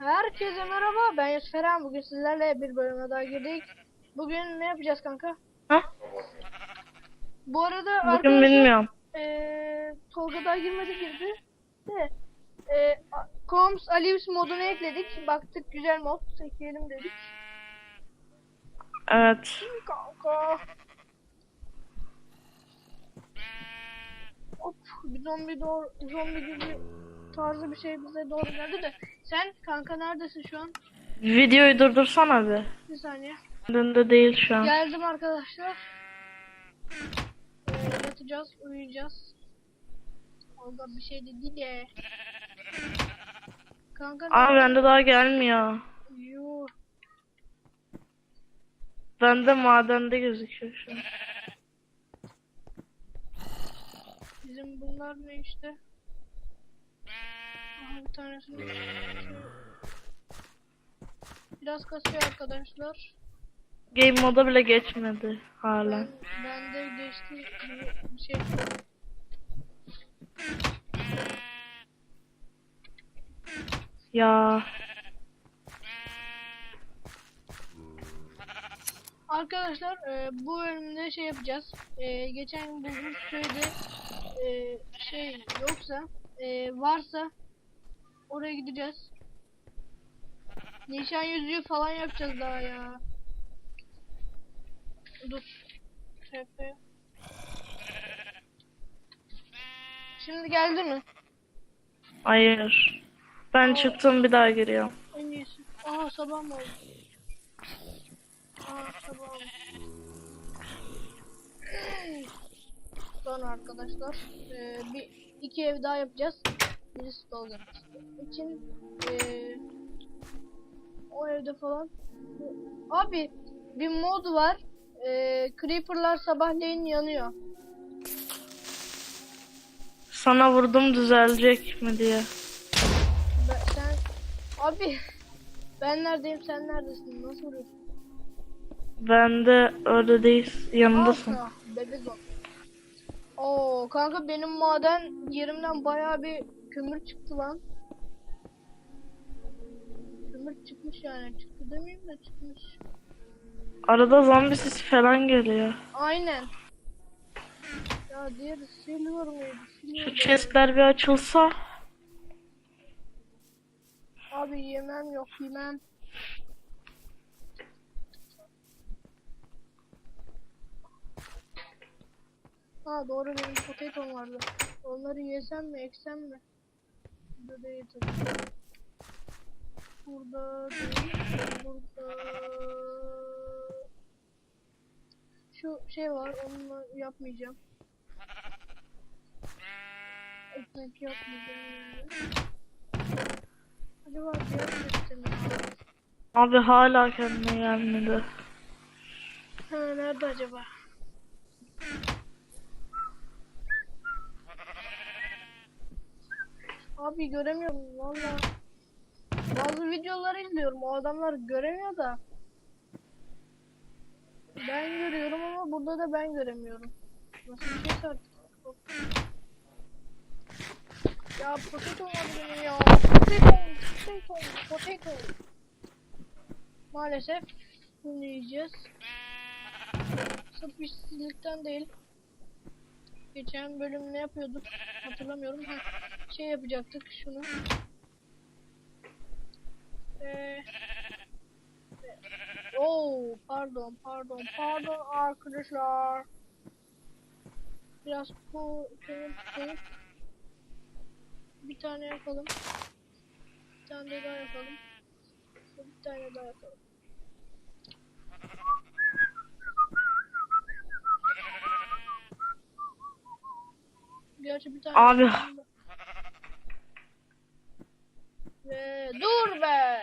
Herkese merhaba, ben Yusuf Eren. Bugün sizlerle bir bölüme daha girdik. Bugün ne yapacağız kanka? Ha? Bu arada Bugün bilmiyorum. eee, Tolga daha girmedi girdi. De, eee, A- Coms Alius modunu ekledik. Baktık güzel mod, ekleyelim dedik. Evet. Kanka. Hop, bir zombi doğru, zombi gibi tarzı bir şey bize doğru geldi de. Sen kanka neredesin şu an? Videoyu durdursana bir. Bir saniye. Dinde değil şu an. Geldim arkadaşlar. Ee, yatacağız, uyuyacağız. Olga bir şey dedi de. Kanka Aa bende daha gelmiyor. Yuh. Bende madende gözüküyor şu an. Bizim bunlar ne işte? Aha bir tanesini Biraz kasıyor arkadaşlar. Game moda bile geçmedi hala. Ben, ben de geçti bir şey. Ya Arkadaşlar e, bu bölümde şey yapacağız. E, geçen bulduğumuz köyde e, şey yoksa e, varsa oraya gideceğiz. Nişan yüzüğü falan yapacağız daha ya. Dur. Şaka. Şimdi geldi mi? hayır. Ben çıktım bir daha giriyorum. En iyisi. Aa sabah mı oldu? Aa sabah oldu. Sonra arkadaşlar eee, bir iki ev daha yapacağız. Birisi Tolga'nın için eee, o evde falan. Abi bir mod var. Eee creeper'lar sabahleyin yanıyor. Sana vurdum düzelecek mi diye. Ben, sen abi ben neredeyim sen neredesin? Nasıl vuruyorsun? Ben de öyle değil. Yanındasın. Asla, bebe zombi. Oo kanka benim maden yerimden bayağı bir kömür çıktı lan. Kömür çıkmış yani çıktı demeyeyim de çıkmış. Arada zombi sesi falan geliyor. Aynen. Ya diğeri silver mıydı? Şu Silver. chestler bir açılsa. Abi yemem yok yemem. Ha doğru benim potatom vardı. Onları yesem mi eksem mi? Burada değil tabii. Burada değil. Burada. Şu şey var onunla yapmayacağım. Ekmek yapmayacağım. Acaba diğer mi? Abi hala kendine gelmedi. Ha nerede acaba? Abi göremiyorum valla. Bazı videoları izliyorum. O adamlar göremiyor da. Ben görüyorum ama burada da ben göremiyorum. Nasıl bir şey artık? Ya potato var benim ya. Potato, potato, potato. Maalesef bunu yiyeceğiş. Sırf işsizlikten değil. Geçen bölüm ne yapıyorduk hatırlamıyorum. Ha, şey yapacaktık şunu. Ee, Oo, pardon, pardon, pardon arkadaşlar. Biraz bu kömür koyup bir tane yapalım. Bir tane daha yapalım. Bir tane daha yapalım. Gerçi bir tane Abi. Ve dur be.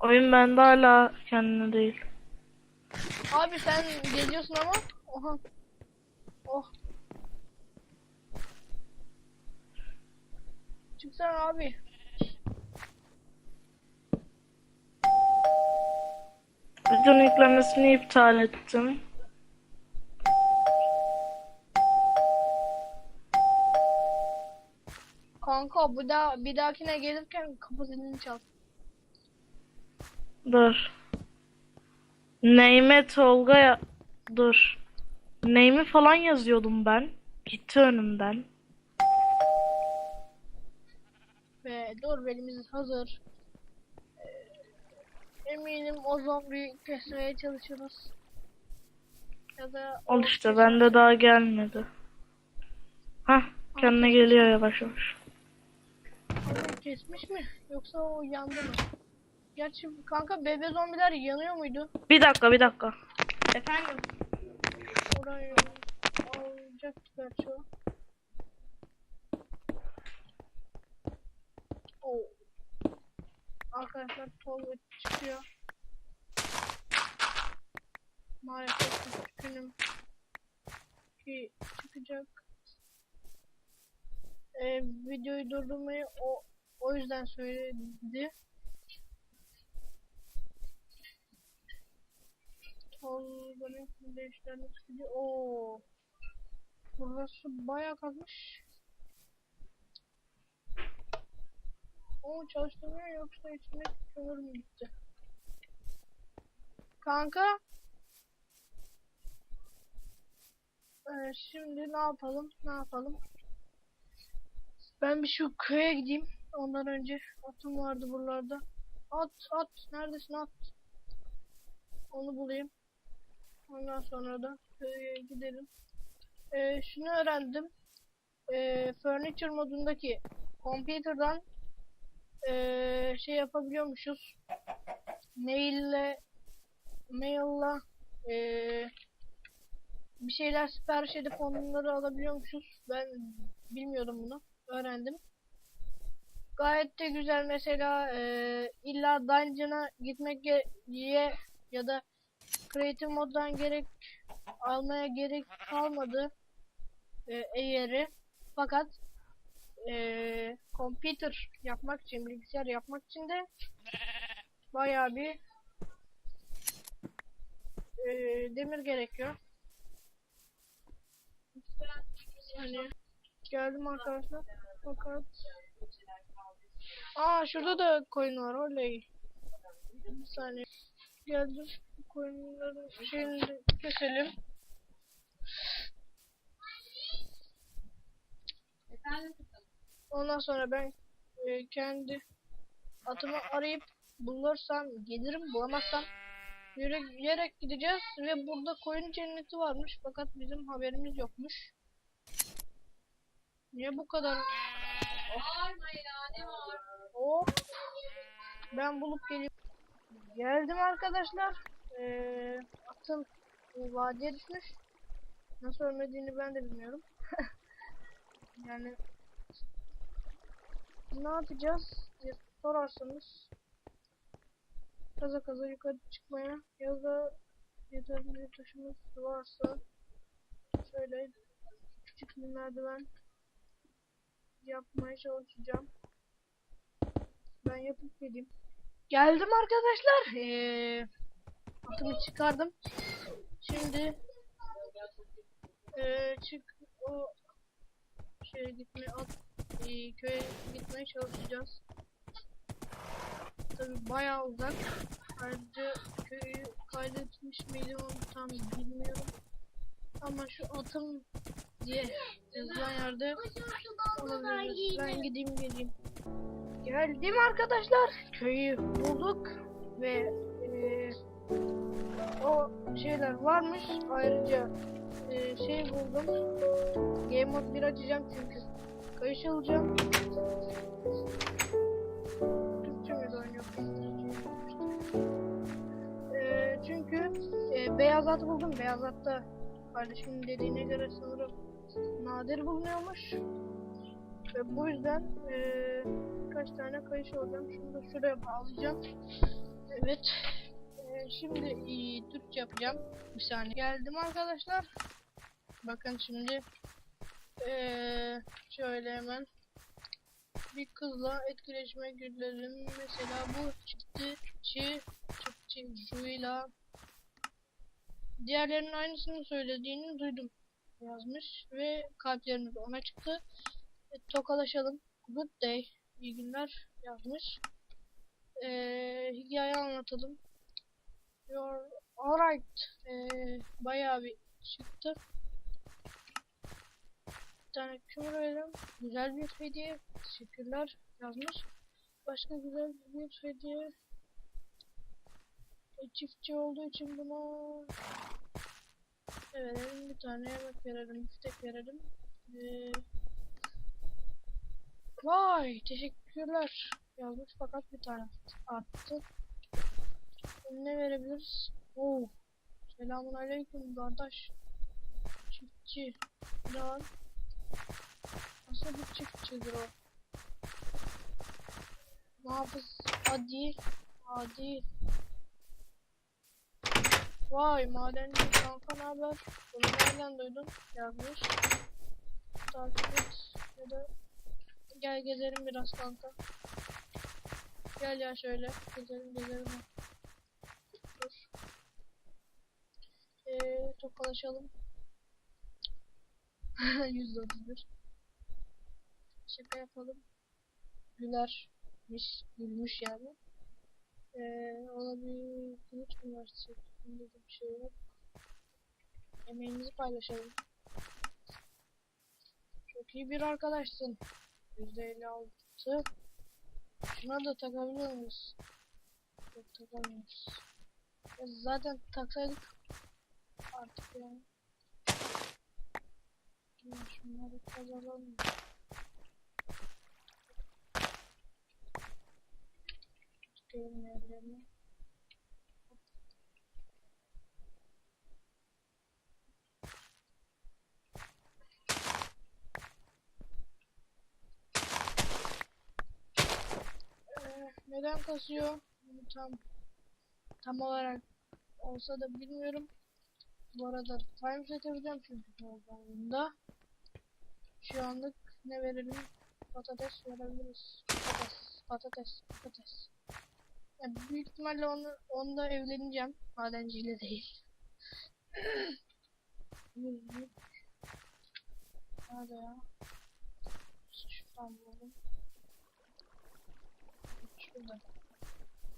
Oyun bende hala kendine değil. Abi sen geliyorsun ama. Oha. Oh. Çıksana abi. Videonun yüklemesini iptal ettim. Kanka bu da bir dahakine gelirken kapı zilini çal. Dur. Neyme Tolga ya... Dur. Neymi falan yazıyordum ben. Gitti önümden. Ve doorbellimiz hazır. Ee, eminim o zombiyi kesmeye çalışırız. Ya da Al işte bende daha gelmedi. Hah kendine geliyor yavaş yavaş. Kesmiş mi? Yoksa o yandı mı? Gerçi kanka bebe zombiler yanıyor muydu? Bir dakika bir dakika. Efendim? Orayı alacaktı gerçi o. Oo. Arkadaşlar Tolga çıkıyor. Maalesef üzgünüm ki çıkacak. Ee, videoyu durdurmayı o o yüzden söyledi. Tolga'nın değiştirmek istediği o. Burası bayağı kazmış. O çalıştırmıyor yoksa içine kömür mü gitti? Kanka. Ee, şimdi ne yapalım? Ne yapalım? Ben bir şu köye gideyim. Ondan önce atım vardı buralarda. At at neredesin at? Onu bulayım. Ondan sonra da köye gidelim. Ee, şunu öğrendim. Ee, furniture modundaki computer'dan ee, şey yapabiliyormuşuz. Maille maille ee, bir şeyler sipariş edip onları alabiliyormuşuz. Ben bilmiyordum bunu. Öğrendim. Gayet de güzel. Mesela ee, illa dungeon'a gitmek diye ya da creative moddan gerek almaya gerek kalmadı e, eğeri. Fakat e, computer yapmak için, bilgisayar yapmak için de bayağı bir e, demir gerekiyor. Hani geldim arkadaşlar. Fakat Aa şurada da koyun var oley. Bir saniye. Geldim. Koyunların şeyini keselim. Ondan sonra ben e, kendi atımı arayıp bulursam gelirim bulamazsam yürü, yürek gideceğiz ve burada koyun cenneti varmış fakat bizim haberimiz yokmuş. Niye bu kadar Hop. Ben bulup geliyorum. Geldim arkadaşlar. Ee, atım bu vadiye düşmüş. Nasıl ölmediğini ben de bilmiyorum. yani ne yapacağız diye sorarsanız kaza kaza yukarı çıkmaya ya da yeterli taşımız varsa şöyle küçük bir merdiven yapmaya çalışacağım. Ben yapıp geleyim. Geldim arkadaşlar. Ee, atımı çıkardım. Şimdi ee, çık o şeye gitmeye at ee, köye gitmeye çalışacağız. Tabi bayağı uzak. Ayrıca köyü kaydetmiş miydim onu tam bilmiyorum. Ama şu atım diye yazılan yerde olabilir. Ben gideyim geleyim. Geldim arkadaşlar. Köyü bulduk ve eee, o şeyler varmış. Ayrıca eee, şey buldum. Game Mode 1 açacağım çünkü kayış alacağım. Türkçe mi oynuyor? Eee, çünkü eee, beyaz at buldum. Beyaz atta kardeşimin dediğine göre sanırım nadir bulunuyormuş. Ve bu yüzden eee birkaç tane kayış alacağım. Şunu da şuraya bağlayacağım. Evet. Eee, şimdi iyi Türkçe yapacağım. Bir saniye. Geldim arkadaşlar. Bakın şimdi eee şöyle hemen bir kızla etkileşime girelim. Mesela bu çıktı çi çıktı şuyla diğerlerinin aynısını söylediğini duydum yazmış ve kalplerimiz ona çıktı. Tokalaşalım. Good day. İyi günler yazmış. Ee, hikaye anlatalım. You're alright. Ee, bayağı bir çıktı. Bir tane kömür verelim. Güzel bir hediye. Teşekkürler yazmış. Başka güzel bir hediye. E, çiftçi olduğu için buna verelim? Bir tane yemek verelim. Biftek verelim. Ee, vay teşekkürler yazmış fakat bir tane arttı. Ne verebiliriz? Oo. Selamun aleyküm kardeş. Çiftçi. Var? Nasıl bir çiftçidir o? Muhafız Adi. Adi. Vay madenci kanka haber? Bunu nereden duydun? Yazmış. Takip et. Ya da gel gezelim biraz kanka. Gel ya şöyle. Gezelim gezelim. Dur. Eee tokalaşalım. %31. Şaka yapalım. Gülermiş. Gülmüş yani. Eee ona bir kılıç mı versek? Bir şey yok. Emeğimizi paylaşalım. Çok iyi bir arkadaşsın. %56. Şuna da takabiliyor muyuz? Yok takamıyoruz. Ya zaten taksaydık artık yani. Ya şunları kazanalım. Tutuyorum neden kasıyor? Bunu tam tam olarak olsa da bilmiyorum. Bu arada time set yapacağım çünkü programında. Şu anlık ne verelim? Patates verebiliriz. Patates, patates, patates. Ya büyük ihtimalle onu onda evleneceğim. Madenciyle değil. Nerede ya? Şuradan bulalım.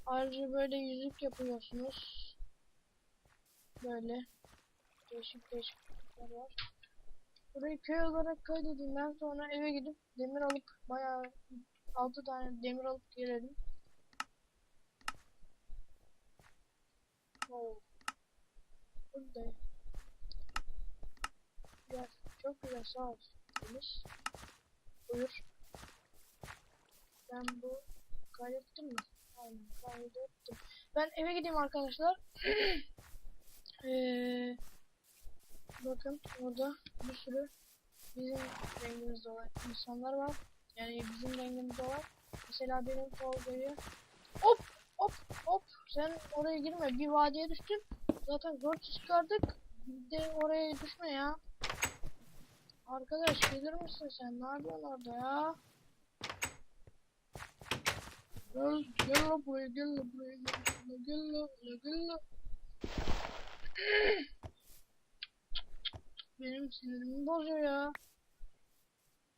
Ayrıca böyle yüzük yapıyorsunuz. Böyle. Değişik değişik var. Burayı köy olarak kaydedilden sonra eve gidip demir alıp bayağı 6 tane demir alıp gelelim. Oo. Burada. Güzel. Çok güzel sağ ol. Buyur. Ben bu kaydettim mi? Aynen kaydettim. Ben eve gideyim arkadaşlar. Eee bakın orada bir sürü bizim rengimizde olan insanlar var. Yani bizim rengimizde olan. Mesela benim Tolga'yı hop hop hop sen oraya girme bir vadiye düştün. Zaten zor çıkardık. Bir de oraya düşme ya. Arkadaş gelir misin sen? Ne yapıyorsun orada ya? Gel, gel la buraya, gel la buraya, gel la, gel gel. Benim sinirimi bozuyor ya.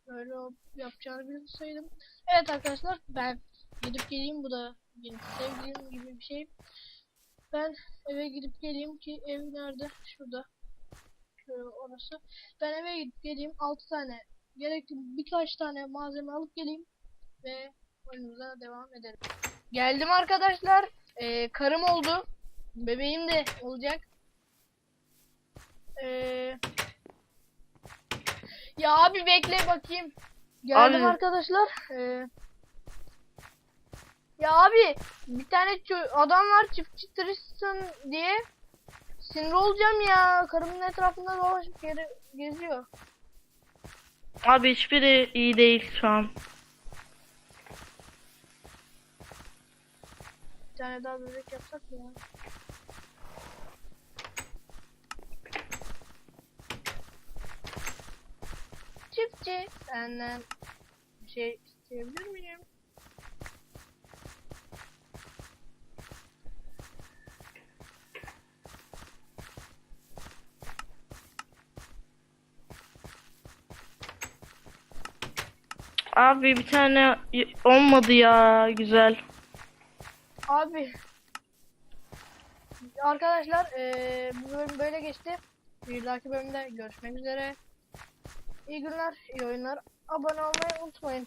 Böyle yapacağını bilseydim. Evet arkadaşlar ben gidip geleyim bu da benim sevdiğim gibi bir şey. Ben eve gidip geleyim ki ev nerede? Şurada. Şöyle orası. Ben eve gidip geleyim 6 tane gerekli birkaç tane malzeme alıp geleyim ve oyunumuza devam edelim. Geldim arkadaşlar. Ee, karım oldu. Bebeğim de olacak. Ee, ya abi bekle bakayım. Geldim Abi. arkadaşlar. Ee, ya abi bir tane adam var çiftçi Tristan diye. Sinir olacağım ya. Karımın etrafında dolaşıp geri geziyor. Abi hiçbiri iyi değil şu an. Tane daha bebek yapsak ya? Çiftçi senden bir şey isteyebilir miyim? Abi bir tane olmadı ya güzel. Abi. Arkadaşlar eee bu bölüm böyle geçti. Bir dahaki bölümde görüşmek üzere. İyi günler, iyi oyunlar. Abone olmayı unutmayın.